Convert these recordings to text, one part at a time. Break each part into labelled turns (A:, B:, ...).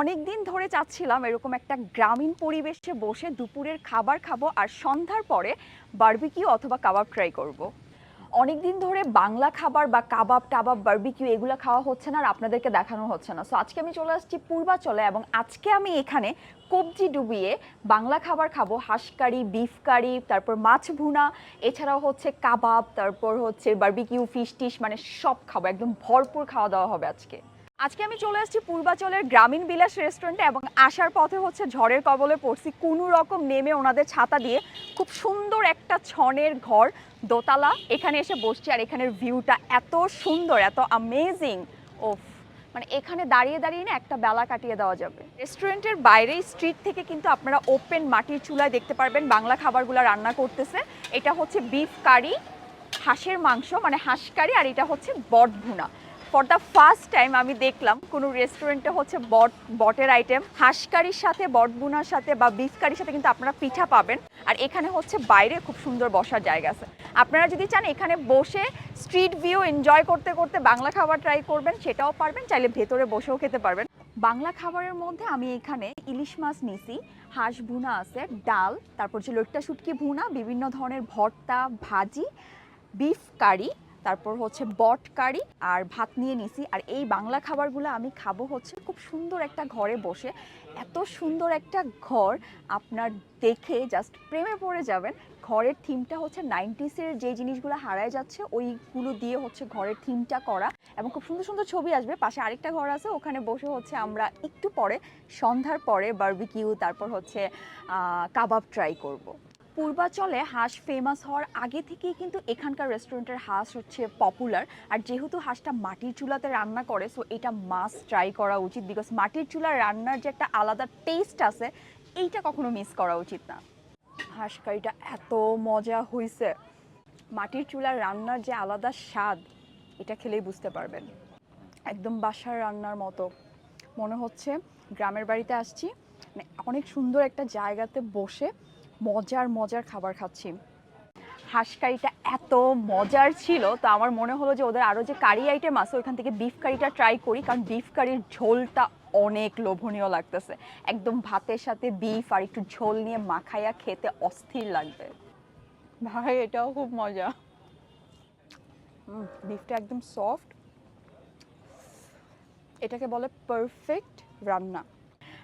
A: অনেক দিন ধরে চাচ্ছিলাম এরকম একটা গ্রামীণ পরিবেশে বসে দুপুরের খাবার খাব আর সন্ধ্যার পরে বারবিকিউ অথবা কাবাব ট্রাই করব। অনেক দিন ধরে বাংলা খাবার বা কাবাব, টাবাব বারবিকিউ এগুলো খাওয়া হচ্ছে না আর আপনাদেরকে দেখানো হচ্ছে না। সো আজকে আমি চলে আসছি পূর্বাচলে এবং আজকে আমি এখানে কবজি ডুবিয়ে বাংলা খাবার খাব। হাঁস কারি বিফ কারি, তারপর মাছ ভুনা, এছাড়াও হচ্ছে কাবাব, তারপর হচ্ছে বারবিকিউ ফিশ টিশ মানে সব খাব। একদম ভরপুর খাওয়া দাওয়া হবে আজকে। আজকে আমি চলে আসছি পূর্বাচলের গ্রামীণ বিলাস রেস্টুরেন্টে এবং আসার পথে হচ্ছে ঝড়ের কবলে পড়ছি। কোনো রকম নেমে ওনাদের ছাতা দিয়ে খুব সুন্দর একটা ছনের ঘর, দোতলা। এখানে এসে বসছি আর এখানের ভিউটা এত সুন্দর, এত আমেজিং ওফ মানে এখানে দাঁড়িয়ে দাঁড়িয়ে না একটা বেলা কাটিয়ে দেওয়া যাবে। রেস্টুরেন্টের বাইরে স্ট্রিট থেকে কিন্তু আপনারা ওপেন মাটির চুলায় দেখতে পারবেন বাংলা খাবারগুলো রান্না করতেছে। এটা হচ্ছে বিফ কারি, হাঁসের মাংস মানে হাঁস কারি, আর এটা হচ্ছে বট ভুনা ফর দ্য ফার্স্ট টাইম আমি দেখলাম কোনো রেস্টুরেন্টে হচ্ছে বট, বটের আইটেম হাঁস কারির সাথে, বট বুনার সাথে বা বিফ কারির সাথে কিন্তু আপনারা পিঠা পাবেন। আর এখানে হচ্ছে বাইরে খুব সুন্দর বসার জায়গা আছে। আপনারা যদি চান এখানে বসে স্ট্রিট ভিউ এনজয় করতে করতে বাংলা খাবার ট্রাই করবেন, সেটাও পারবেন। চাইলে ভেতরে বসেও খেতে পারবেন। বাংলা খাবারের মধ্যে আমি এখানে ইলিশ মাছ নিছি। হাঁস ভুনা আছে, ডাল, তারপর যে লইট্টা শুটকি ভুনা, বিভিন্ন ধরনের ভর্তা, ভাজি বিফ কারি তারপর হচ্ছে বট কারি আর ভাত নিয়ে নিছি। আর এই বাংলা খাবারগুলো আমি খাব হচ্ছে খুব সুন্দর একটা ঘরে বসে। এত সুন্দর একটা ঘর আপনার দেখে জাস্ট প্রেমে পড়ে যাবেন। ঘরের থিমটা হচ্ছে নাইনটিসের যে জিনিসগুলো হারায় যাচ্ছে, ওইগুলো দিয়ে হচ্ছে ঘরের থিমটা করা। এবং খুব সুন্দর সুন্দর ছবি আসবে। পাশে আরেকটা ঘর আছে, ওখানে বসে হচ্ছে আমরা একটু পরে, সন্ধ্যার পরে বারবিকিউ তারপর হচ্ছে কাবাব ট্রাই করব। পূর্বাচলে হাঁস ফেমাস হওয়ার আগে থেকেই কিন্তু এখানকার রেস্টুরেন্টের হাঁস হচ্ছে পপুলার আর যেহেতু হাঁসটা মাটির চুলাতে রান্না করে সো এটা মাস ট্রাই করা উচিত বিকজ মাটির চুলার রান্নার যে একটা আলাদা টেস্ট আছে, এইটা কখনো মিস করা উচিত না। হাঁস কারিটা এত মজা হয়েছে মাটির চুলার রান্নার যে আলাদা স্বাদ, এটা খেলেই বুঝতে পারবেন। একদম বাসার রান্নার মতো। মনে হচ্ছে গ্রামের বাড়িতে আসছি মানে অনেক সুন্দর একটা জায়গাতে বসে মজার মজার খাবার খাচ্ছি। হাঁস কারিটা এত মজার ছিল তো আমার মনে হলো যে ওদের আরও যে কারি আইটেম আছে ওইখান থেকে বিফ কারিটা ট্রাই করি কারণ বিফ কারির ঝোলটা অনেক লোভনীয় লাগতেছে। একদম ভাতের সাথে বিফ আর একটু ঝোল নিয়ে মাখাইয়া খেতে অস্থির লাগবে। ভাই এটাও খুব মজা। বিফটা একদম সফট এটাকে বলে পারফেক্ট রান্না।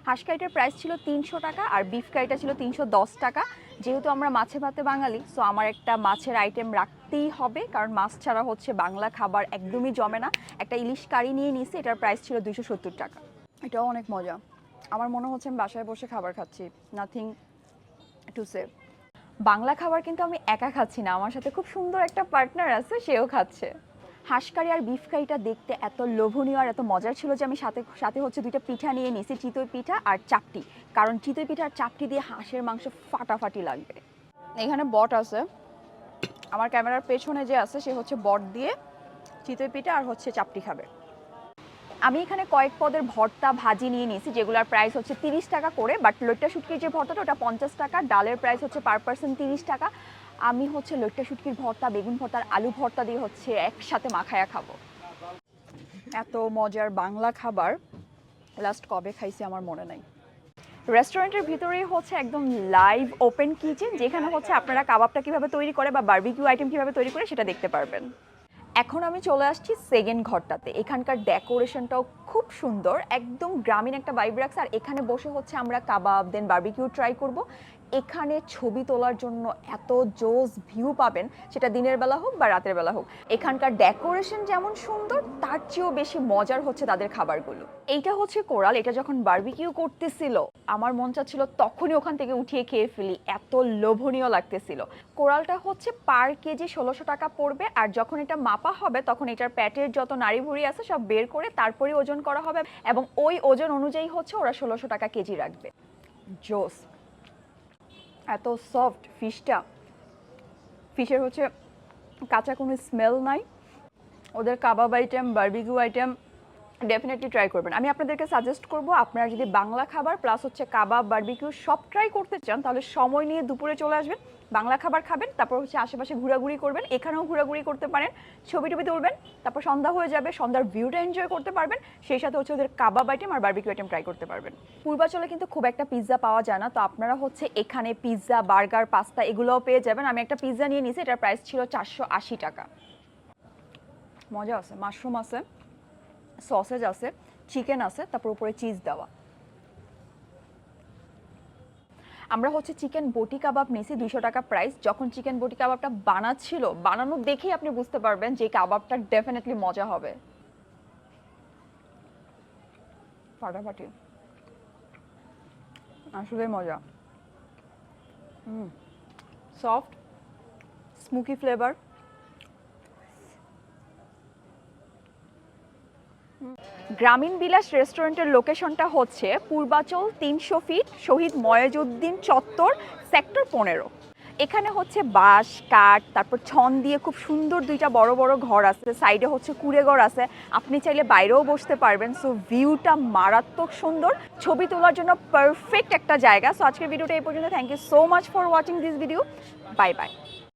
A: হাঁস কারিটার প্রাইস ছিল তিনশো টাকা আর বিফ কারিটা ছিল তিনশো দশ টাকা। যেহেতু আমরা মাছে ভাতে বাঙালি সো আমার একটা মাছের আইটেম রাখতেই হবে, কারণ মাছ ছাড়া হচ্ছে বাংলা খাবার একদমই জমে না। একটা ইলিশ কারি নিয়ে নিয়েছি এটার প্রাইস ছিল দুশো সত্তর টাকা। এটাও অনেক মজা। আমার মনে হচ্ছে আমি বাসায় বসে খাবার খাচ্ছি নাথিং টু সেভ বাংলা খাবার কিন্তু আমি একা খাচ্ছি না, আমার সাথে খুব সুন্দর একটা পার্টনার আছে, সেও খাচ্ছে। হাঁস কারি আর বিফ কারিটা দেখতে এত লোভনীয় আর এত মজার ছিল যে আমি সাথে সাথে হচ্ছে দুইটা পিঠা নিয়ে নিয়েছি চিতই পিঠা আর চাপটি। কারণ চিতই পিঠা আর চাপটি দিয়ে হাঁসের মাংস ফাটাফাটি লাগবে। এখানে বট আছে। আমার ক্যামেরার পেছনে যে আছে, সে হচ্ছে বট দিয়ে চিতই পিঠা আর হচ্ছে চাপটি খাবে। আমি এখানে কয়েক পদের ভর্তা, ভাজি নিয়ে নিয়েছি যেগুলোর প্রাইস হচ্ছে তিরিশ টাকা করে বাট লইট্টা শুটকির যে ভর্তাটা, ওটা পঞ্চাশ টাকা, ডালের প্রাইস হচ্ছে পার পার্সন তিরিশ টাকা। আমি হচ্ছে লইট্টা শুটকির ভর্তা, বেগুন ভর্তা আর আলু ভর্তা দিয়ে হচ্ছে একসাথে মাখায়া খাব। এত মজার বাংলা খাবার লাস্ট কবে খাইছি আমার মনে নাই। রেস্টুরেন্টের ভিতরেই হচ্ছে একদম লাইভ ওপেন কিচেন যেখানে হচ্ছে আপনারা কাবাবটা কীভাবে তৈরি করে বা বারবিকিউ আইটেম কীভাবে তৈরি করে সেটা দেখতে পারবেন। এখন আমি চলে আসছি সেকেন্ড ঘরটাতে। এখানকার ডেকোরেশনটাও খুব সুন্দর, একদম গ্রামীণ একটা ভাইব রাখছে। আর এখানে বসে হচ্ছে আমরা কাবাব দেন বারবিকিউ ট্রাই করব। এখানে ছবি তোলার জন্য এত জোস ভিউ পাবেন, সেটা দিনের বেলা হোক বা রাতের বেলা হোক। এখানকার ডেকোরেশন যেমন সুন্দর, তার চেয়েও বেশি মজার হচ্ছে তাদের খাবারগুলো। এইটা হচ্ছে কোরাল, এটা যখন বারবিকিউ করতেছিল, আমার মন চাচ্ছিল তখনই ওখান থেকে উঠিয়ে খেয়ে ফেলি, এত লোভনীয় লাগতেছিল। কোরালটা হচ্ছে পার কেজি ষোলোশো টাকা পড়বে, আর যখন এটা মাপা হবে, তখন এটার প্যাটের যত নাড়ি ভুড়ি আছে সব বের করে তারপরে ওজন করা হবে, এবং ওই ওজন অনুযায়ী হচ্ছে ওরা ষোলোশো টাকা কেজি রাখবে। জোস। এত সফট ফিশটা ফিশের হচ্ছে কাঁচা কোনো স্মেল নাই। ওদের kebab item barbecue item definitely try করবেন। আমি আপনাদেরকে সাজেস্ট করব, আপনারা যদি বাংলা খাবার প্লাস হচ্ছে কাবাব বার্বিকিউ সব ট্রাই করতে চান, তাহলে সময় নিয়ে দুপুরে চলে আসবেন। বাংলা খাবার খাবেন, তারপর হচ্ছে আশেপাশে ঘোরাঘুরি করবেন, এখানেও ঘোরাঘুরি করতে পারেন, ছবি টবি তুলবেন, তারপর সন্ধ্যা হয়ে যাবে, সন্ধ্যার ভিউটা এনজয় করতে পারবেন, সেই সাথে হচ্ছে ওদের কাবাব আইটেম আর বারবিকিউ আইটেম ট্রাই করতে পারবেন। পূর্বাচলে কিন্তু খুব একটা পিৎজা পাওয়া যায় না, তো আপনারা হচ্ছে এখানে পিৎজা বার্গার পাস্তা এগুলোও পেয়ে যাবেন। আমি একটা পিৎজা নিয়ে নিয়েছি, এটার প্রাইস ছিল চারশো আশি টাকা। মজা আছে মাশরুম আছে সসেজ আছে চিকেন আছে, তারপর উপরে চিজ দেওয়া। আমরা হচ্ছে চিকেন বটি কাবাব নিয়েছি দুইশো টাকা প্রাইস যখন চিকেন বটি কাবাবটা বানাচ্ছিল, বানানো দেখেই আপনি বুঝতে পারবেন যে কাবাবটা ডেফিনেটলি মজা হবে। ফাটাফাটি। আসলে মজা। সফট স্মুকি ফ্লেভার গ্রামীণ বিলাস রেস্টুরেন্টের লোকেশনটা হচ্ছে পূর্বাচল তিনশো ফিট, শহীদ ময়েজউদ্দিন চত্বর, সেক্টর পনেরো। এখানে হচ্ছে বাঁশ, কাঠ, তারপর ছন দিয়ে খুব সুন্দর দুইটা বড় বড় ঘর আছে, সাইডে হচ্ছে কুড়ে ঘর আছে। আপনি চাইলে বাইরেও বসতে পারবেন সো ভিউটা মারাত্মক সুন্দর। ছবি তোলার জন্য পারফেক্ট একটা জায়গা। সো আজকের ভিডিওটা এই পর্যন্ত। Thank you so much for watching this video bye bye